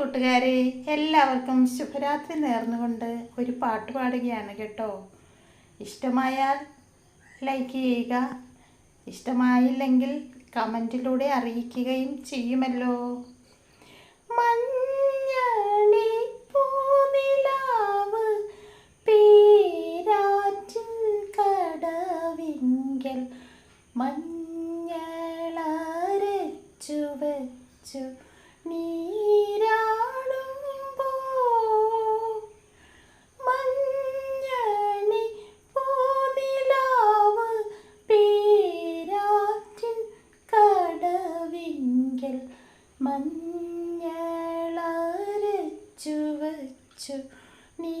കൂട്ടുകാരെ എല്ലാവർക്കും ശുഭരാത്രി നേർന്നുകൊണ്ട് ഒരു പാട്ട് പാടുകയാണ് കേട്ടോ. ഇഷ്ടമായാൽ ലൈക്ക് ചെയ്യുക. ഇഷ്ടമായില്ലെങ്കിൽ കമന്റിലൂടെ അറിയിക്കുകയും ചെയ്യുമല്ലോ. മഞ്ഞണി പൂനിലാവ് കടവിങ്കൽ നീരാടുമ്പോ മഞ്ഞണി പൂനിലാവ് പേരാറ്റിൻ കടവിങ്കൽ മഞ്ഞളരച്ചു വച്ചു. നീ